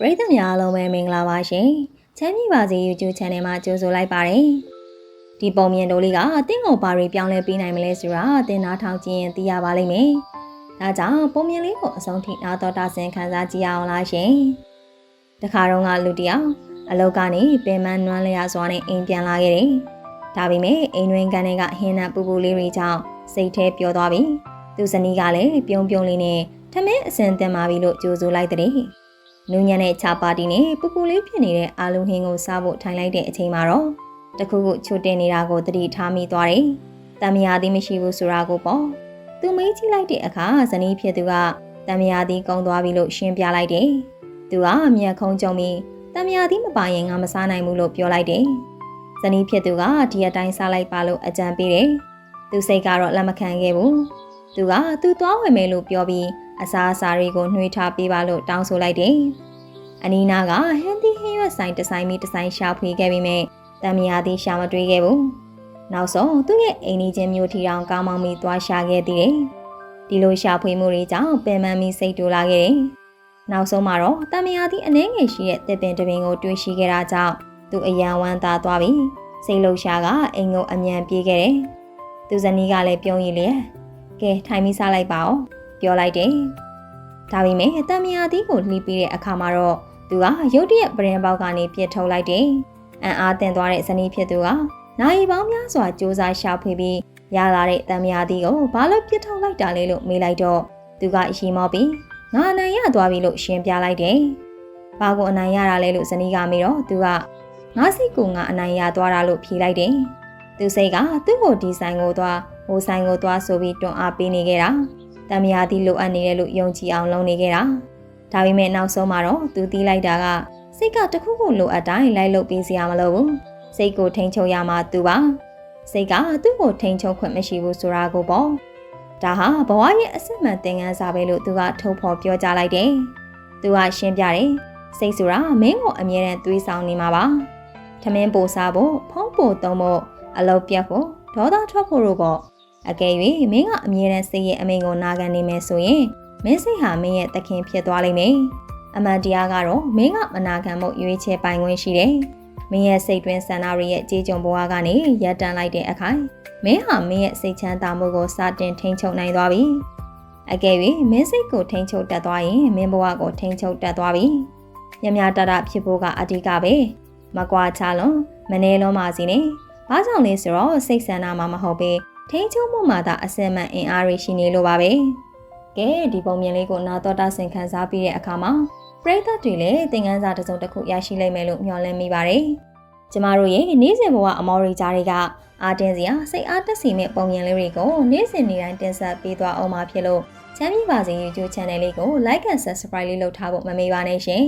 ပရိသတ်များအားလုံးပဲမင်္ဂလာပါရှင်ချမ်းမြေပါစေ YouTube Channel မှာကြိုဆိုလိုက်ပါတယ်ဒီပုံမြင်တိုးလေးကတင့်ကိုပါရီပြောင်းလဲပေးနိုင်မလဲဆိုတာတင်နာထောင်ကြည့်ရင်သိရပါလိမ့်မယ်ဒါကြောင့်ပုံမြင်လေးကိုအဆုံးထိနားတော်တာဆင်ခံစားကြည့်အောင်လားရှင်တခါတော့ကလူတယောက်အလောက်ကနေပင်မနွမ်းလျာစွာနဲ့အိမ်ပြန်လာခဲ့တယ်ဒါပေမဲ့အိမ်တွင်ကန်တွေကဟင်းနဲ့ပူပူလေးတွေကြောင့်စိတ်แท้ပျော်သွားပြီသူဇနီးကလည်းပြုံးပြုံးလေးနဲ့ထမင်းအစင်တင်ပါပြီလို့ကြိုဆိုလိုက်တဲ့ နူးညံ့တဲ့ချာပါတီနဲ့ပူပူလေးဖြစ်နေတဲ့အာလူဟင်းကိုစားဖို့ထိုင်လိုက်တဲ့အချိန်မှာတော့တခုခုချိုတင်နေတာကိုတတိထားမိသွားတယ်။တံမယာသည်မရှိဘူးဆိုတာကိုပေါ့။သူမေးကြည့်လိုက်တဲ့အခါဇနီးဖြစ်သူကတံမယာသည်ကုန်းသွားပြီလို့ရှင်းပြလိုက်တယ်။သူကမျက်ခုံးကြုံပြီးတံမယာသည်မပါရင်ငါမစားနိုင်ဘူးလို့ပြောလိုက်တယ်။ဇနီးဖြစ်သူကဒီအတိုင်းစားလိုက်ပါလို့အကြံပေးတယ်။သူစိတ်ကတော့လက်မခံခဲ့ဘူး။သူကသူသွားဝင်မယ်လို့ပြောပြီး အစားအစာတွေကိုနှွှေးထားပေးပါလို့တောင်းဆိုလိုက်တယ်။အနီနာကဟန်ဒီဟင်းရွက်ဆိုင်တစ်ဆိုင်မီတစ်ဆိုင်ရှာဖွေခဲ့ပြီးမြဲတံမယာသည်ရှာမတွေ့ခဲ့ဘူး။နောက်ဆုံးသူ့ရဲ့အိမ်နီးချင်းမျိုးထီတောင်ကောင်းမောင်မီသွားရှာခဲ့သေးတယ်။ဒီလိုရှာဖွေမှုတွေကြောင့်ပင်ပန်းပြီးစိတ်တူလာခဲ့တယ်။နောက်ဆုံးမှာတော့တံမယာသည်အနှဲငယ်ရှိတဲ့တစ်ပင်တစ်ပင်ကိုတွေ့ရှိခဲ့တာကြောင့်သူအယံဝမ်းသာသွားပြီးစိတ်လှုပ်ရှားကအိမ်ကိုအမြန်ပြေးခဲ့တယ်။သူဇနီးကလည်းပြုံးရည်လေ။ကဲထိုင်ပြီးစားလိုက်ပါဦး။ ပြောလိုက်တယ်။ဒါပေမဲ့တံမယာသီးကိုလှီးပြီးတဲ့အခါမှာတော့သူကရုတ်တရက်ပရင်ပေါက်ကနေပြစ်ထုတ်လိုက်တယ်။အံ့အားသင့်သွားတဲ့ဇနီးဖြစ်သူကနိုင်ပေါင်းများစွာစူးစမ်းရှာဖွေပြီးရလာတဲ့တံမယာသီးကိုဘာလို့ပြစ်ထုတ်လိုက်တာလဲလို့မေးလိုက်တော့သူကအရှိမောပြီးငါအနိုင်ရသွားပြီလို့ရှင်းပြလိုက်တယ်။ဘာကိုအနိုင်ရတာလဲလို့ဇနီးကမေးတော့သူကငါစိတ်ကိုငါအနိုင်ရသွားတာလို့ဖြေလိုက်တယ်။သူစိတ်ကသူ့ကိုဒီဆိုင်ကိုသွားဟိုဆိုင်ကိုသွားဆိုပြီးတွန်းအားပေးနေခဲ့တာ။ တမယာသည်လိုအပ်နေတယ်လို့ယုံကြည်အောင်လုပ်နေခဲ့တာဒါပေမဲ့နောက်ဆုံးမှာတော့သူတီးလိုက်တာကစိတ်ကတခုခုလိုအပ်တိုင်းလိုက်လုပ်ပေးစရာမလိုဘူးစိတ်ကိုထိန်ချုပ်ရမှာသူပါစိတ်ကသူ့ကိုထိန်ချုပ်ခွင့်မရှိဘူးဆိုတာကိုပေါ့ဒါဟာဘဝရဲ့အစစ်မှန်သင်ခန်းစာပဲလို့သူကထုတ်ဖော်ပြောကြားလိုက်တယ်သူကရှင်းပြတယ်စိတ်ဆိုတာမင်းကိုအမြဲတမ်းတွေးဆောင်နေမှာပါထမင်းပိုစားဖို့ဖုံးပိုသုံးဖို့အလုပ်ပြတ်ဖို့ဒေါသထွက်ဖို့တို့ပေါ့ အကယ်၍မင်းကအမြဲတမ်းစိတ်ရဲ့အမိန်ကိုနာခံနေမယ်ဆိုရင်မင်းစိတ်ဟာမင်းရဲ့သခင်ဖြစ်သွားလိမ့်မယ်။အမှန်တရားကတော့မင်းကမနာခံမှုရွေးချယ်ပိုင်ခွင့်ရှိတယ်။မင်းရဲ့စိတ်တွင်းဆန္ဒတွေရဲ့ကြေးကြုံဘဝကနေရပ်တန့်လိုက်တဲ့အခိုင်မင်းဟာမင်းရဲ့စိတ်ချမ်းသာမှုကိုစတင်ထိန်းချုပ်နိုင်သွားပြီ။အကယ်၍မင်းစိတ်ကိုထိန်းချုပ်တတ်သွားရင်မင်းဘဝကိုထိန်းချုပ်တတ်သွားပြီ။ညမြတတဖြစ်ဖို့ကအဓိကပဲ။မကွာချလွန်မနေလုံးပါစီနဲ့။ဘာကြောင့်လဲဆိုတော့စိတ်ဆန္ဒမှမဟုတ်ပဲ ထိန်းချုပ်မှုမှာသာအစင်မှန်အင်အားရရှိနေလို့ပါပဲကဲဒီပုံမြင်လေးကိုနာတော်တာဆင်ခံစားပြီးတဲ့အခါမှာပရိသတ်တွေလည်းသင်ခန်းစာတစ်စုံတစ်ခုရရှိလိမ့်မယ်လို့မျှော်လင့်မိပါတယ်ကျမတို့ရဲ့နေ့စဉ်ဘဝအမော်ရီကြားတွေကအာတင်စရာစိတ်အားတက်စီမဲ့ပုံမြင်လေးတွေကိုနေ့စဉ်နေ့တိုင်းတင်ဆက်ပေးသွားအောင်မှာဖြစ်လို့ချမ်းမြေပါစေ YouTube Channel လေးကို Like and Subscribe လေးလုပ်ထားဖို့မမေ့ပါနဲ့ရှင်